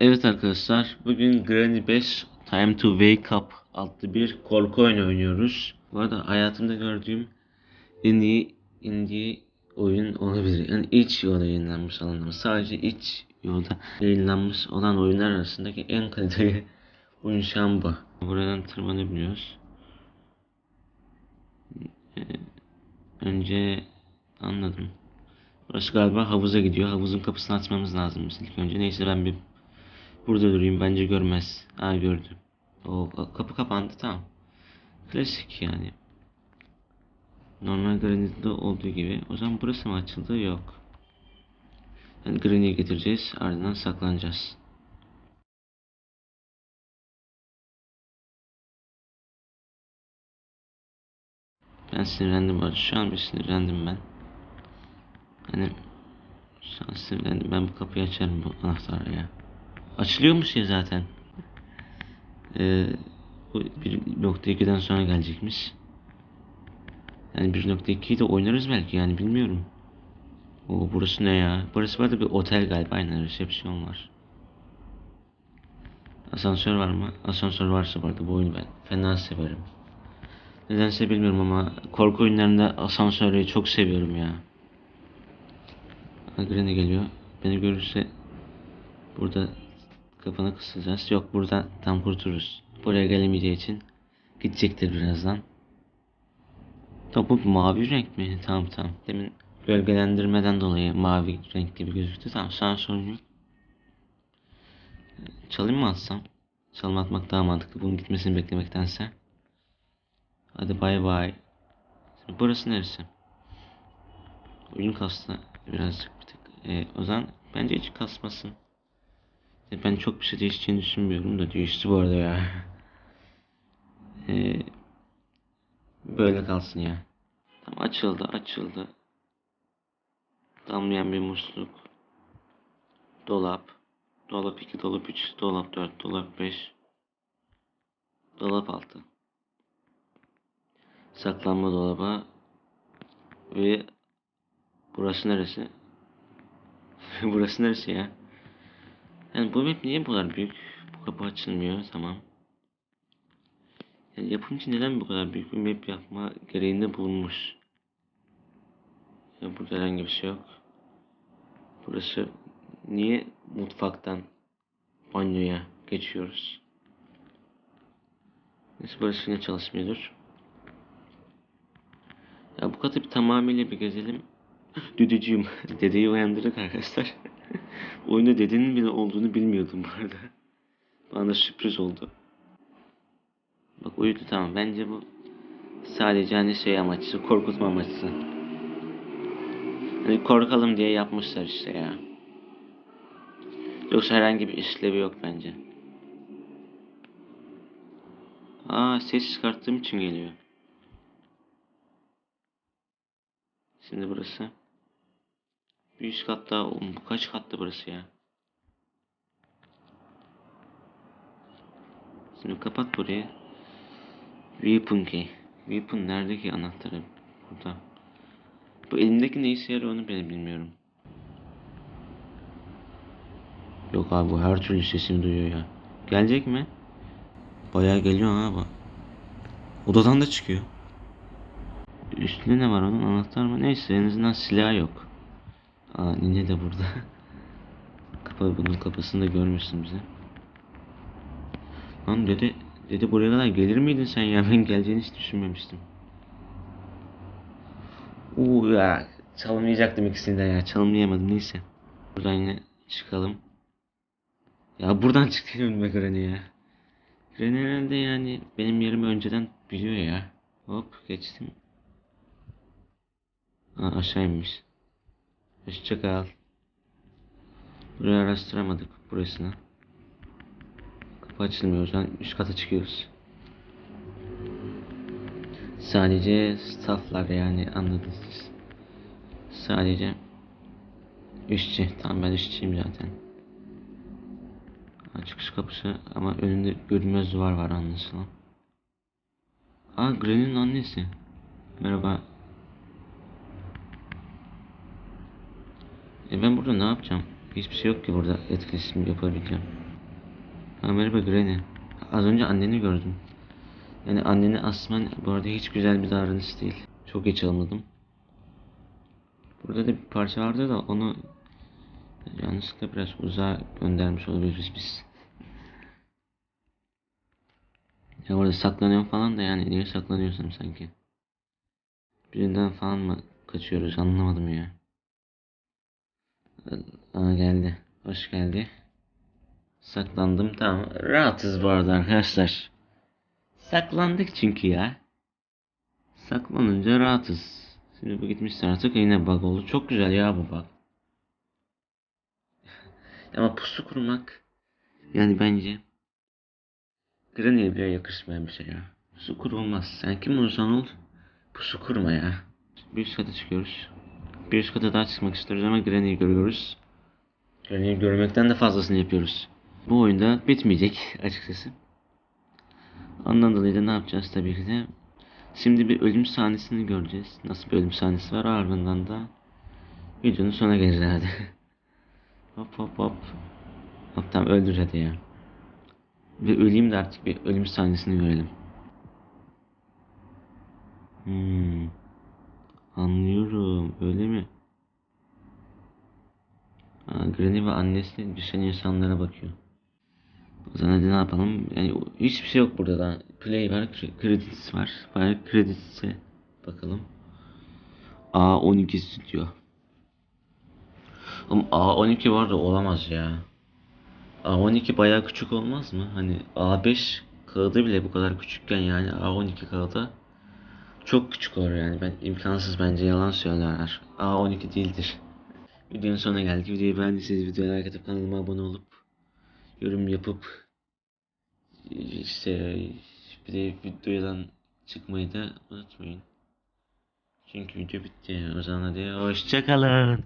Evet arkadaşlar, bugün Granny 5 Time to Wake Up adlı bir korku oyunu oynuyoruz. Bu arada hayatımda gördüğüm en iyi indie oyun olabilir. Yani iç yolda yayınlanmış olan ama sadece iç yolda yayınlanmış olan oyunlar arasındaki en kaliteli oyun bu. Buradan tırmanabiliyoruz. Ee, önce anladım. Burası galiba havuza gidiyor. Havuzun kapısını açmamız lazım ilk önce. Neyse ben bir burada durayım. Bence görmez. Ha gördü. O kapı kapandı tamam. Klasik yani. Normal Granny'de olduğu gibi. O zaman burası mı açıldı? Yok. Yani Granny'i getireceğiz. Ardından saklanacağız. Ben sinirlendim var. Şu an bir sinirlendim ben. Hani şu an sinirlendim. Ben bu kapıyı açarım bu anahtarla ya. Açılıyormuş ya zaten. Ee, bu 1.2'den sonra gelecekmiş. Yani 1.2'yi de oynarız belki yani bilmiyorum. O burası ne ya? Burası var da bir otel galiba aynen resepsiyon var. Asansör var mı? Asansör varsa bu arada bu oyunu ben fena severim. Nedense bilmiyorum ama korku oyunlarında asansörü çok seviyorum ya. Granny geliyor. Beni görürse burada kafanı kısacağız. Yok buradan tam kurtuluruz. Buraya gelemeyeceği için gidecektir birazdan. Topu mavi renk mi? Tamam tamam. Demin gölgelendirmeden dolayı mavi renk gibi gözüktü. Tamam sana sorun yok. Çalayım mı atsam? Çalım atmak daha mantıklı. Bunun gitmesini beklemektense. Hadi bay bay. Burası neresi? Oyun kastı birazcık bir tık. Ee, o zaman bence hiç kasmasın. Ben çok bir şey değişeceğini düşünmüyorum da değişti bu arada ya. Ee, böyle kalsın ya. Tamam açıldı açıldı. Damlayan bir musluk. Dolap. Dolap 2, dolap 3, dolap 4, dolap 5. Dolap 6. Saklanma dolaba. Ve burası neresi? burası neresi ya? Yani bu map niye bu kadar büyük? Bu kapı açılmıyor tamam. Yani yapımcı neden bu kadar büyük bir map yapma gereğinde bulunmuş? Ya burada herhangi bir şey yok. Burası niye mutfaktan banyoya geçiyoruz? Neyse burası yine çalışmıyordur. Ya bu katı bir tamamıyla bir gezelim. Düdücüğüm. Dedeyi uyandırdık arkadaşlar. Oyunda dedenin bile olduğunu bilmiyordum bu arada. Bana sürpriz oldu. Bak uyudu tamam. Bence bu sadece hani şey amaçlı, korkutma amaçlı. Hani korkalım diye yapmışlar işte ya. Yoksa herhangi bir işlevi yok bence. Aa ses çıkarttığım için geliyor. Şimdi burası. Bir üst kat daha. Oğlum bu kaç kattı burası ya? Şimdi kapat burayı. Weapon key. Weapon nerede ki anahtarı? Burada. Bu elimdeki ne işe yarıyor onu ben bilmiyorum. Yok abi bu her türlü sesimi duyuyor ya. Gelecek mi? Bayağı geliyor ha bu. Odadan da çıkıyor. Üstünde ne var onun anahtar mı? Neyse en azından silah yok. Aa Nine de burada. Kapalı bunun kapısını da görmüşsün bize. Lan dede, dede buraya kadar gelir miydin sen ya? Ben geleceğini hiç düşünmemiştim. Uuu ya çalımlayacaktım ikisini de ya. Çalımlayamadım neyse. Buradan yine çıkalım. Ya buradan çıktı önüme Granny ya. Granny herhalde yani benim yerimi önceden biliyor ya. Hop geçtim. Aa, aşağı inmiş. Hoşça kal. Burayı araştıramadık burasını. Kapı açılmıyor o zaman üst kata çıkıyoruz. Sadece stafflar yani anladınız siz. Sadece işçi. Tamam ben işçiyim zaten. Çıkış kapısı ama önünde görünmez duvar var anlaşılan. Aa Granny'nin annesi. Merhaba. E ben burada ne yapacağım? Hiçbir şey yok ki burada etkileşim yapabileceğim. Ha, merhaba Granny. Az önce anneni gördüm. Yani anneni asman bu arada hiç güzel bir davranış değil. Çok geç almadım. Burada da bir parça vardı da onu yanlışlıkla biraz uzağa göndermiş olabiliriz biz. Ya orada saklanıyorum falan da yani niye saklanıyorsun sanki? Birinden falan mı kaçıyoruz anlamadım ya. Aa geldi. Hoş geldi. Saklandım tamam. Rahatız bu arada arkadaşlar. Saklandık çünkü ya. Saklanınca rahatız. Şimdi bu gitmişse artık yine bug oldu. Çok güzel ya bu bug. Ama pusu kurmak yani bence Granny'e bile yakışmayan bir şey ya. Pusu kurulmaz. Sen kim olursan ol pusu kurma ya. Bir üst kata çıkıyoruz. Bir üst kata daha çıkmak istiyoruz ama Granny'yi görüyoruz. Granny'yi görmekten de fazlasını yapıyoruz. Bu oyunda bitmeyecek açıkçası. Ondan dolayı ne yapacağız tabii ki de. Şimdi bir ölüm sahnesini göreceğiz. Nasıl bir ölüm sahnesi var ardından da videonun sonuna geliriz herhalde. hop hop hop. Hop tamam öldür hadi ya. Bir öleyim de artık bir ölüm sahnesini görelim. Hmm. Anlıyorum. Öyle mi? Granny ve annesi düşen insanlara bakıyor. O zaman hadi ne yapalım? Yani hiçbir şey yok burada da. Play var, credits var. Bari credits'e bakalım. A12 Studio. Ama A12 var da olamaz ya. A12 bayağı küçük olmaz mı? Hani A5 kağıdı bile bu kadar küçükken yani A12 kağıda çok küçük olur yani. Ben imkansız bence yalan söylerler. A12 değildir. Videonun sonuna geldik. Videoyu beğendiyseniz videoya like atıp kanalıma abone olup yorum yapıp işte bir de videodan çıkmayı da unutmayın. Çünkü video bitti. O zaman hadi hoşçakalın.